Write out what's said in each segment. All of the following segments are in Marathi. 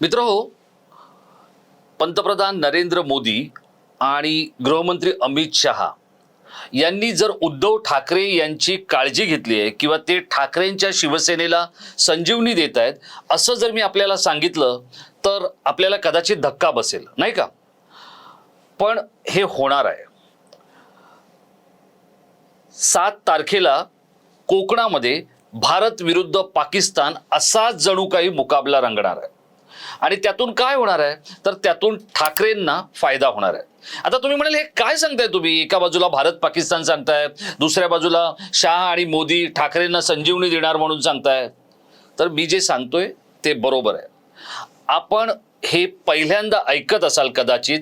मित्र हो पंतप्रधान नरेंद्र मोदी आणि गृहमंत्री अमित शहा यांनी जर उद्धव ठाकरे यांची काळजी घेतली आहे किंवा ते ठाकरेंच्या शिवसेनेला संजीवनी देत आहेत असं जर मी आपल्याला सांगितलं तर आपल्याला कदाचित धक्का बसेल नाही का? पण हे होणार आहे. सात तारखेला कोकणामध्ये भारत विरुद्ध पाकिस्तान असा जणू काही मुकाबला रंगणार आहे. आणि त्यातून काय होणार आहे? तर त्यातून ठाकरेंना फायदा होणार आहे. आता तुम्ही म्हणाल हे काय सांगताय तुम्ही? एका बाजूला भारत पाकिस्तान सांगताय दुसऱ्या बाजूला शहा आणि मोदी ठाकरेंना संजीवनी देणार म्हणून सांगताय. तर मी जे सांगतोय ते बरोबर आहे. आपण हे पहिल्यांदा ऐकत असाल कदाचित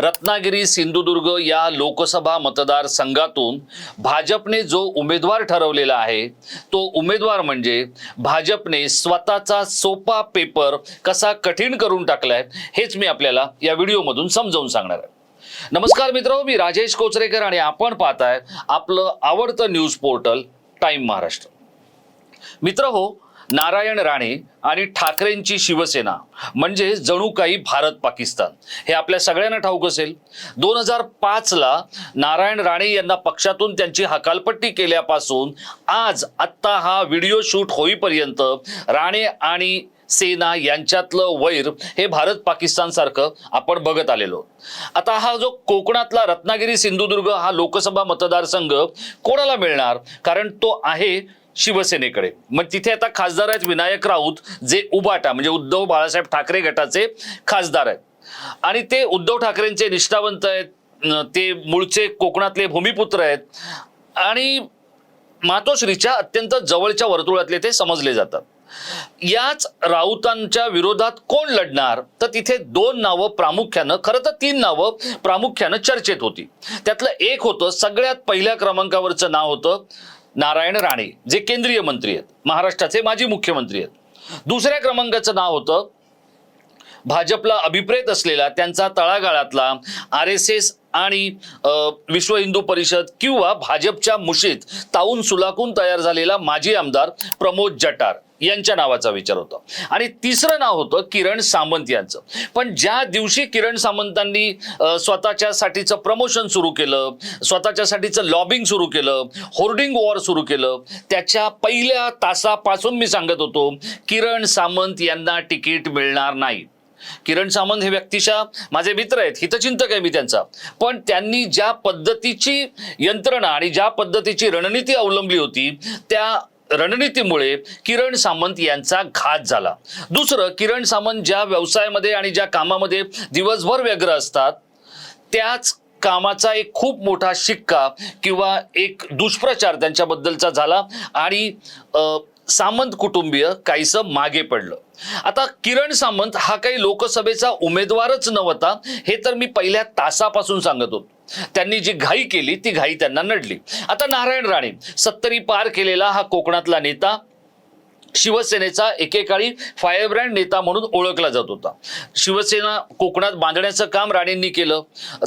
रत्नागिरी सिंधुदुर्ग या लोकसभा मतदारसंघातून भाजपने जो उमेदवार ठरवलेला आहे तो उमेदवार म्हणजे भाजपने स्वतःचा सोपा पेपर कसा कठीण करून टाकलाय हेच मी आपल्याला या व्हिडिओमधून समजावून सांगणार आहे. नमस्कार मित्र मी राजेश कोचरेकर आणि आपण पाहताय आपलं आवडतं न्यूज पोर्टल टाइम महाराष्ट्र. मित्र हो नारायण राणे आणि ठाकरेंची शिवसेना म्हणजे जणू काही भारत पाकिस्तान. हे आपल्या सगळ्यांना ठाऊक असेल. दोन हजार पाचला नारायण राणे यांना पक्षातून त्यांची हकालपट्टी केल्यापासून आज आत्ता हा व्हिडिओ शूट होईपर्यंत राणे आणि सेना यांच्यातलं वैर हे भारत पाकिस्तान सारखं आपण बघत आलेलो. आता हा जो कोकणातला रत्नागिरी सिंधुदुर्ग हा लोकसभा मतदारसंघ कोणाला मिळणार? कारण तो आहे शिवसेनेकडे. मग तिथे आता खासदार आहेत विनायक राऊत जे उबाटा म्हणजे उद्धव बाळासाहेब ठाकरे गटाचे खासदार आहेत. आणि ते उद्धव ठाकरेंचे निष्ठावंत आहेत ते मूळचे कोकणातले भूमिपुत्र आहेत. आणि मातोश्रीच्या अत्यंत जवळच्या वर्तुळातले ते समजले जातात. याच राऊतांच्या विरोधात कोण लढणार? तर तिथे दोन नावं प्रामुख्यानं खरं तर तीन नावं प्रामुख्यानं चर्चेत होती. त्यातलं एक होतं सगळ्यात पहिल्या क्रमांकावरचं नाव होतं नारायण राणे जे केंद्रीय मंत्री आहेत महाराष्ट्राचे माजी मुख्यमंत्री आहेत. दुसऱ्या क्रमांकाचं नाव होतं भाजपला अभिप्रेत असलेला त्यांचा तळागाळातला आर एस एस आणि विश्व हिंदू परिषद किंवा भाजपच्या मुशीत ताऊन सुलाकून तयार झालेला माजी आमदार प्रमोद जटार. यांच्या नावाचा विचार होता. आणि तिसरं नाव होतं किरण सामंत यांचं. पण ज्या दिवशी किरण सामंतांनी स्वतःच्यासाठीचं प्रमोशन सुरू केलं स्वतःच्यासाठीचं लॉबिंग सुरू केलं होर्डिंग वॉर सुरू केलं त्याच्या पहिल्या तासापासून मी सांगत होतो किरण सामंत यांना तिकीट मिळणार नाही. किरण सामंत हे व्यक्तिशा माझे मित्र आहेत हितचिंतक आहे मी त्यांचा. पण त्यांनी ज्या पद्धतीची यंत्रणा आणि ज्या पद्धतीची रणनीती अवलंबली होती त्या रणनीतीमुळे किरण सामंत यांचा घात झाला. दुसरं किरण सामंत ज्या व्यवसायामध्ये आणि ज्या कामामध्ये दिवसभर व्यग्र असतात त्याच कामाचा एक खूप मोठा शिक्का किंवा एक दुष्प्रचार त्यांच्याबद्दलचा झाला आणि सामंत कुटुंबीय काहीसं मागे पडलं. आता किरण सामंत हा काही लोकसभेचा उमेदवारच नव्हता हे तर मी पहिल्या तासापासून सांगत होतो. त्यांनी जी घाई केली ती घाई त्यांना नडली. आता नारायण राणे सत्तरी पार केलेला हा कोकणातला नेता शिवसेनेचा एकेकाळी फायरब्रँड नेता म्हणून ओळखला जात होता. शिवसेना कोकणात बांधण्याचं काम राणेंनी केलं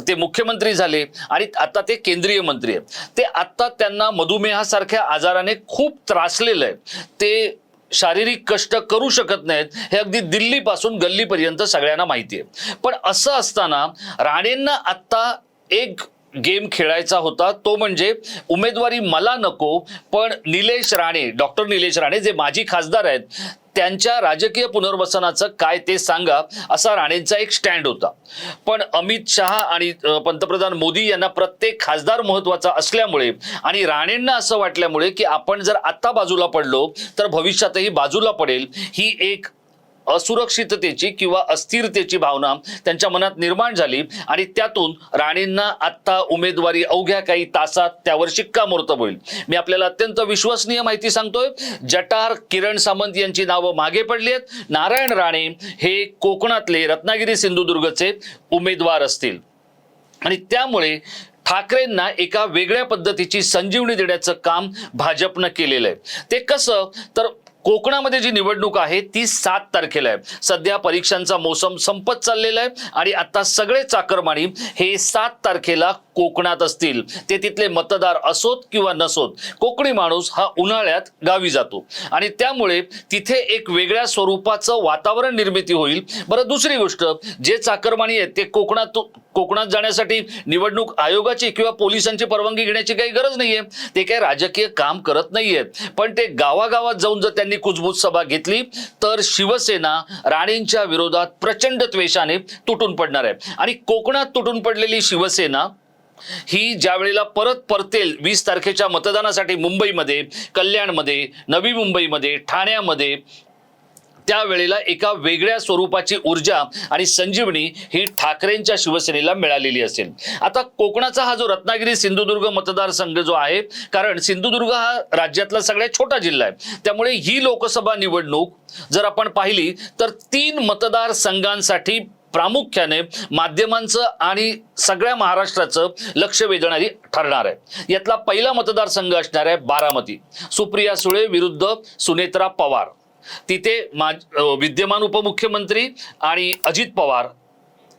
ते मुख्यमंत्री झाले आणि आता ते केंद्रीय मंत्री आहेत. ते आत्ता त्यांना मधुमेहासारख्या आजाराने खूप त्रासलेलं आहे. ते शारीरिक कष्ट करू शकत नाहीत हे अगदी दिल्लीपासून गल्लीपर्यंत सगळ्यांना माहिती आहे. पण असं असताना राणेंना आत्ता एक गेम खेळायचा होता. तो म्हणजे उमेदवारी मला नको पण निलेश राणे डॉक्टर निलेश राणे जे माजी खासदार आहेत त्यांच्या राजकीय पुनर्वसनाचं काय ते सांगा असा राणेंचा एक स्टँड होता. पण अमित शहा आणि पंतप्रधान मोदी यांना प्रत्येक खासदार महत्त्वाचा असल्यामुळे आणि राणेंना असं वाटल्यामुळे की आपण जर आत्ता बाजूला पडलो तर भविष्यातही बाजूला पडेल ही एक असुरक्षिततेची किंवा अस्थिरतेची भावना त्यांच्या मनात निर्माण झाली आणि त्यातून राणेंना आत्ता उमेदवारी अवघ्या काही तासात त्यावर शिक्कामोर्तब होईल. मी आपल्याला अत्यंत विश्वसनीय माहिती सांगतोय. जटार किरण सामंत यांची नावं मागे पडली आहेत. नारायण राणे हे कोकणातले रत्नागिरी सिंधुदुर्गचे उमेदवार असतील. आणि त्यामुळे ठाकरेंना एका वेगळ्या पद्धतीची संजीवनी देण्याचं काम भाजपनं केलेलं आहे. ते कसं? तर कोकणामध्ये जी निवडणूक आहे ती सात तारखेला आहे. सध्या परीक्षांचा मोसम संपत चाललेला आहे आणि आता सगळे चाकरमानी हे सात तारखेला कोकणात असतील. ते तिथले मतदार असोत किंवा नसोत कोकणी माणूस हा उन्हाळ्यात गावी जातो. आणि त्यामुळे तिथे एक वेगळ्या स्वरूपाचं वातावरण निर्मिती होईल. बरं दुसरी गोष्ट जे चाकरमानी आहेत ते कोकणात कोकणात जाण्यासाठी निवडणूक आयोगाची किंवा पोलिसांची परवानगी घेण्याची काही गरज नाहीये. ते काही राजकीय काम करत नाहीयेत पण ते गावागावात जाऊन जर त्यांनी कुजबूज सभा घेतली तर शिवसेना राणेंच्या विरोधात प्रचंड त्वेषाने तुटून पडणार आहे. आणि कोकणात तुटून पडलेली शिवसेना ही ज्या वेळेला परत परतेल वीस तारखेच्या मतदानासाठी मुंबईमध्ये कल्याणमध्ये नवी मुंबईमध्ये ठाण्यामध्ये त्यावेळेला एका वेगळ्या स्वरूपाची ऊर्जा आणि संजीवनी ही ठाकरेंच्या शिवसेनेला मिळालेली असेल. आता कोकणाचा हा जो रत्नागिरी सिंधुदुर्ग मतदारसंघ जो आहे कारण सिंधुदुर्ग हा राज्यातला सगळ्यात छोटा जिल्हा आहे. त्यामुळे ही लोकसभा निवडणूक जर आपण पाहिली तर तीन मतदारसंघांसाठी प्रामुख्याने माध्यमांचं आणि सगळ्या महाराष्ट्राचं लक्ष वेधणारी ठरणार आहे. यातला पहिला मतदारसंघ असणार आहे बारामती. सुप्रिया सुळे विरुद्ध सुनेत्रा पवार. तिथे मा विद्यमान उपमुख्यमंत्री आणि अजित पवार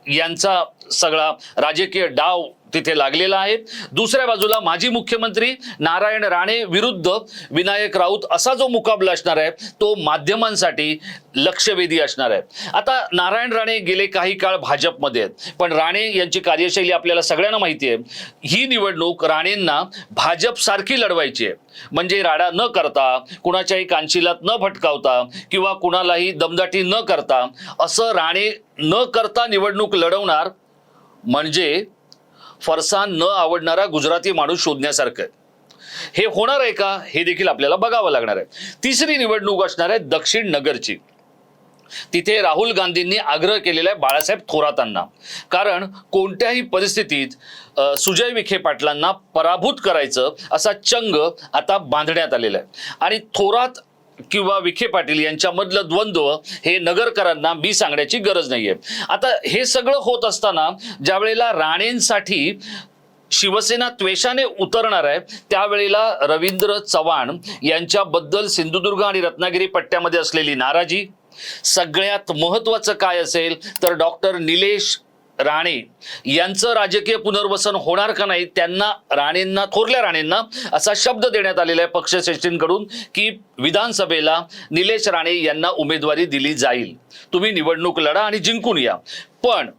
यांचा सगळा राजकीय डाव तिथे लागलेला आहे दुसऱ्या बाजूला माजी मुख्यमंत्री नारायण राणे विरुद्ध विनायक राऊत असा जो मुकाबला असणार आहे तो माध्यमांसाठी लक्षवेधी असणार आहे. आता नारायण राणे गेले काही काळ भाजपमध्ये आहेत पण राणे यांची कार्यशैली आपल्याला सगळ्यांना माहिती आहे. ही निवडणूक राणेंना भाजप सारखी लढवायची आहे. म्हणजे राडा न करता कुणाच्याही कांशिलात न भटकावता किंवा कुणालाही दमदाटी न करता असं राणे न करता निवडणूक लढवणार म्हणजे फारसा न आवडणारा गुजराती माणूस शोधण्यासारखं आहे. हे होणार आहे का? हे देखील आपल्याला बघावं लागणार आहे. तिसरी निवडणूक असणार आहे दक्षिण नगरची. तिथे राहुल गांधींनी आग्रह केलेला आहे बाळासाहेब थोरातांना. कारण कोणत्याही परिस्थितीत सुजय विखे पाटलांना पराभूत करायचं असा चंग आता बांधण्यात आलेला आहे. आणि थोरात किंवा विखे पाटील यांच्यामधलं द्वंद्व हे नगरकरांना मी सांगण्याची गरज नाहीये. आता हे सगळं होत असताना ज्या वेळेला राणेंसाठी शिवसेना त्वेषाने उतरणार आहे त्यावेळेला रवींद्र चव्हाण यांच्याबद्दल सिंधुदुर्ग आणि रत्नागिरी पट्ट्यामध्ये असलेली नाराजी सगळ्यात महत्वाचं काय असेल तर डॉक्टर निलेश राणे यांचं राजकीय पुनर्वसन होणार का नाही त्यांना राणेंना थोरल्या राणेंना असा शब्द देण्यात आलेला आहे पक्षश्रेष्ठींकडून की विधानसभेला निलेश राणे यांना उमेदवारी दिली जाईल. तुम्ही निवडणूक लढा आणि जिंकून या. पण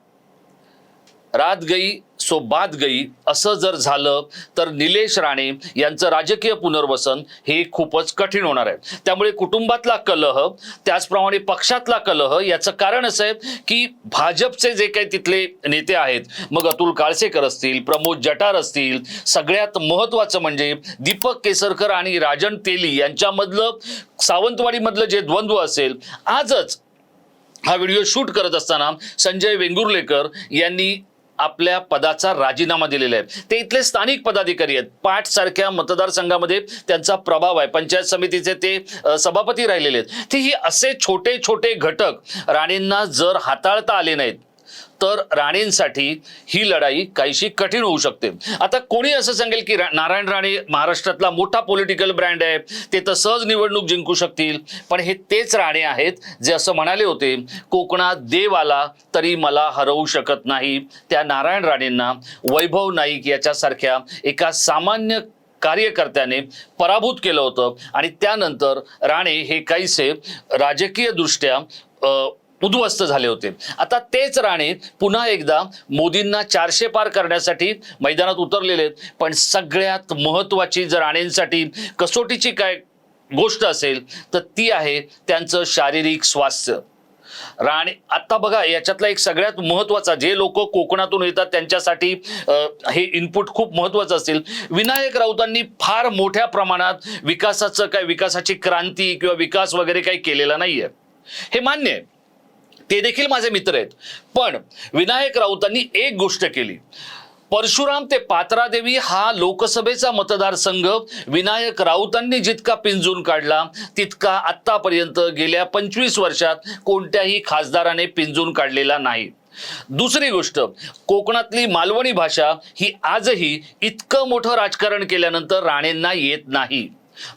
रात गई सो बाद गई असं जर झालं तर निलेश राणे यांचं राजकीय पुनर्वसन हे खूपच कठीण होणार आहे. त्यामुळे कुटुंबातला कलह त्याचप्रमाणे पक्षातला कलह याचं कारण असं आहे की भाजपचे जे काही तिथले नेते आहेत मग अतुल काळसेकर असतील प्रमोद जटार असतील सगळ्यात महत्वाचं म्हणजे दीपक केसरकर आणि राजन तेली यांच्यामधलं सावंतवाडीमधलं जे द्वंद्व असेल आजच हा व्हिडिओ शूट करत असताना संजय वेंगुर्लेकर यांनी आपल्या पदाचा राजीनामा दिलेला आहे ते इथले स्थानिक पदाधिकारी आहेत. पाठ सारख्या मतदारसंघामध्ये त्यांचा प्रभाव आहे. पंचायत समितीचे ते सभापती राहिलेले आहेत. ते ही असे छोटे छोटे घटक राणेंना जर हाताळता आले नाहीत तर राणेंसाठी ही लढाई काहीशी कठीण होऊ शकते. आता कोणी असं सांगेल की रा- नारायण राणे महाराष्ट्रातला मोठा पॉलिटिकल ब्रँड आहे ते तर सहज निवडणूक जिंकू शकतील. पण हे तेच राणे आहेत जे असं म्हणाले होते कोकणात देव आला तरी मला हरवू शकत नाही. त्या नारायण राणेंना वैभव नाईक याच्यासारख्या एका सामान्य कार्यकर्त्याने पराभूत केलं होतं. आणि त्यानंतर राणे हे काहीसे राजकीयदृष्ट्या उद्ध्वस्त झाले होते. आता तेच राणे पुन्हा एकदा मोदींना चारशे पार करण्यासाठी मैदानात उतरलेले आहेत. पण सगळ्यात महत्वाची जर राणेंसाठी कसोटीची काय गोष्ट असेल तर ती आहे त्यांचं शारीरिक स्वास्थ्य. राणे आता बघा याच्यातला एक सगळ्यात महत्त्वाचा जे लोक कोकणातून येतात त्यांच्यासाठी हे इनपुट खूप महत्वाचं असेल विनायक राऊतांनी फार मोठ्या प्रमाणात विकासाचं काय विकासाची क्रांती किंवा विकास वगैरे काही केलेला नाहीये. हे मान्य आहे. ते देखील माझे मित्र आहेत. पण विनायक राऊतांनी एक गोष्ट केली. परशुराम ते पात्रादेवी हा लोकसभेचा मतदारसंघ विनायक राऊतांनी जितका पिंजून काढला तितका आत्तापर्यंत गेल्या पंचवीस वर्षात कोणत्याही खासदाराने पिंजून काढलेला नाही. दुसरी गोष्ट कोकणातली मालवणी भाषा ही आजही इतकं मोठं राजकारण केल्यानंतर राणेंना येत नाही.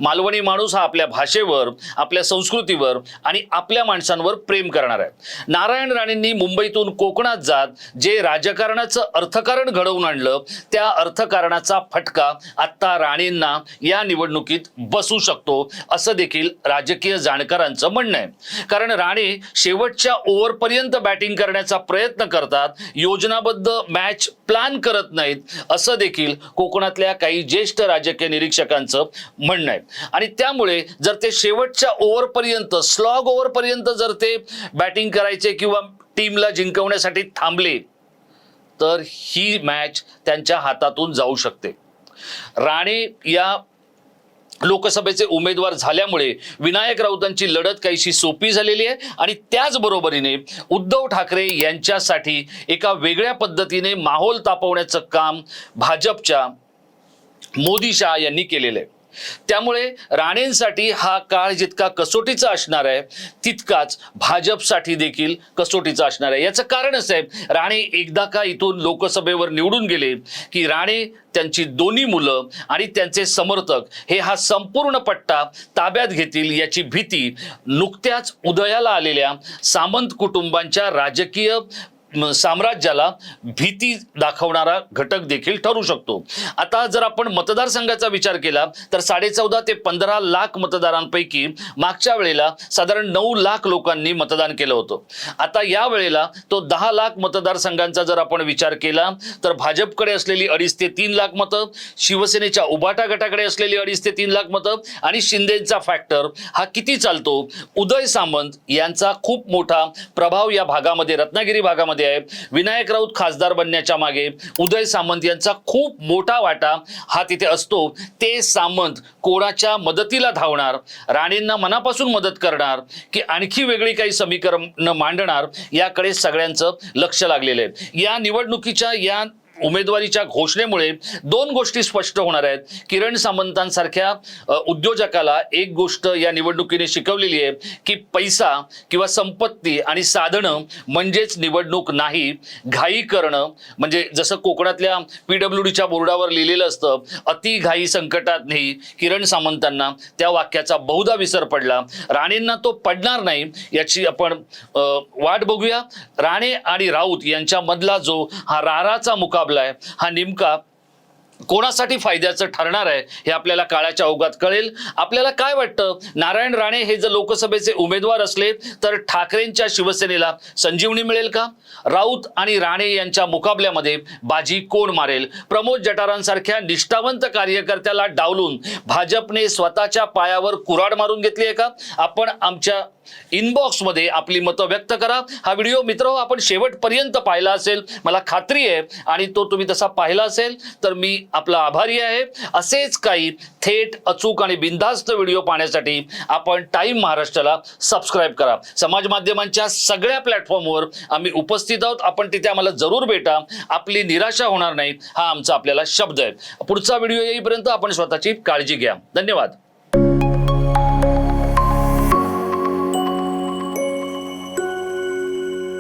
मालवणी माणूस हा आपल्या भाषेवर आपल्या संस्कृतीवर आणि आपल्या माणसांवर प्रेम करणार आहे. नारायण राणेंनी मुंबईतून कोकणात जात जे राजकारणाचं अर्थकारण घडवून आणलं त्या अर्थकारणाचा फटका आत्ता राणेंना या निवडणुकीत बसू शकतो असं देखील राजकीय जाणकारांचं म्हणणं आहे. कारण राणे शेवटच्या ओव्हरपर्यंत बॅटिंग करण्याचा प्रयत्न करतात योजनाबद्ध मॅच प्लॅन करत नाहीत असं देखील कोकणातल्या काही ज्येष्ठ राजकीय निरीक्षकांचं म्हणणं आहे आणि त्यामुळे जर ते शेवटच्या ओव्हरपर्यंत स्लॉग ओव्हरपर्यंत जर ते बॅटिंग करायचे किंवा टीमला जिंकवण्यासाठी थांबले तर ही मॅच त्यांच्या हातातून जाऊ शकते. राणे या लोकसभेचे उमेदवार झाल्यामुळे विनायक राऊतांची लढत काहीशी सोपी झालेली आहे आणि त्याचबरोबरीने उद्धव ठाकरे यांच्यासाठी एका वेगळ्या पद्धतीने माहोल तापवण्याचं काम भाजपच्या मोदी शहा यांनी केलेलं आहे. त्यामुळे राणेंसाठी हा काळ जितका कसोटीचा असणार आहे तितकाच भाजपसाठी देखील कसोटीचा असणार आहे. याचं कारण असं आहे राणे एकदा का इथून लोकसभेवर निवडून गेले की राणे त्यांची दोन्ही मुलं आणि त्यांचे समर्थक हे हा संपूर्ण पट्टा ताब्यात घेतील याची भीती नुकत्याच उदयाला आलेल्या सामंत कुटुंबांच्या राजकीय साम्राज्याला भीती दाखवणारा घटक देखील ठरू शकतो. आता जर आपण मतदारसंघाचा विचार केला तर साडेचौदा ते पंधरा लाख मतदारांपैकी मागच्या वेळेला साधारण नऊ लाख लोकांनी मतदान केलं होतं. आता या वेळेला तो दहा लाख मतदारसंघांचा जर आपण विचार केला तर भाजपकडे असलेली अडीच ते तीन लाख मतं शिवसेनेच्या उबाटा गटाकडे असलेली अडीच ते तीन लाख मतं आणि शिंदेचा फॅक्टर हा किती चालतो? उदय सामंत यांचा खूप मोठा प्रभाव या भागामध्ये रत्नागिरी भागामध्ये आहे. विनायक राऊत खासदार बनण्याच्या मागे उदय सामंत यांचा खूप मोठा वाटा हा तिथे असतो. ते सामंत कोणाच्या मदतीला धावणार राणेंना मनापासून मदत करणार की आणखी वेगळी काही समीकरण मांडणार याकडे सगळ्यांचं लक्ष लागलेलं आहे. या निवडणुकीच्या या उमेदवारीच्या घोषणेमुळे दोन गोष्टी स्पष्ट होणार आहेत. किरण सामंतांसारख्या उद्योजकाला एक गोष्ट या निवडणुकीने शिकवलेली आहे की पैसा किंवा संपत्ती आणि साधनं म्हणजेच निवडणूक नाही. घाई करणं म्हणजे जसं कोकणातल्या पीडब्ल्यू डीच्या बोर्डावर लिहिलेलं असतं अति घाई संकटात नाही किरण सामंतांना त्या वाक्याचा बहुधा विसर पडला. राणेंना तो पडणार नाही याची आपण वाट बघूया. राणे आणि राऊत यांच्यामधला जो हा राराचा मुकाबला आहे हा नेमका कोणासाठी फायद्याचं ठरणार आहे हे आपल्याला काळाच्या ओघात कळेल. आपल्याला काय वाटतं? नारायण राणे हे जर लोकसभेचे उमेदवार असले तर ठाकरेंच्या शिवसेनेला संजीवनी मिळेल का? राऊत आणि राणे यांच्या मुकाबल्यामध्ये बाजी कोण मारेल? प्रमोद जटारांसारख्या निष्ठावंत कार्यकर्त्याला डावलून भाजपने स्वतःच्या पायावर कुराड मारून घेतली आहे का? आपण आमच्या इनबॉक्समध्ये आपली मतं व्यक्त करा. हा व्हिडिओ मित्र आपण शेवटपर्यंत पाहिला असेल. मला खात्री आहे आणि तो तुम्ही तसा पाहिला असेल तर मी आपला आभारी आहे. असेच काही थेट अचूक आणि बिनधास्त व्हिडिओ पाहण्यासाठी आपण टाईम महाराष्ट्राला सबस्क्राईब करा. समाज माध्यमांच्या सगळ्या प्लॅटफॉर्मवर आम्ही उपस्थित आहोत. आपण तिथे आम्हाला जरूर भेटा. आपली निराशा होणार नाही. हा आमचा आपल्याला शब्द आहे. पुढचा व्हिडिओ येईपर्यंत आपण स्वतःची काळजी घ्या. धन्यवाद.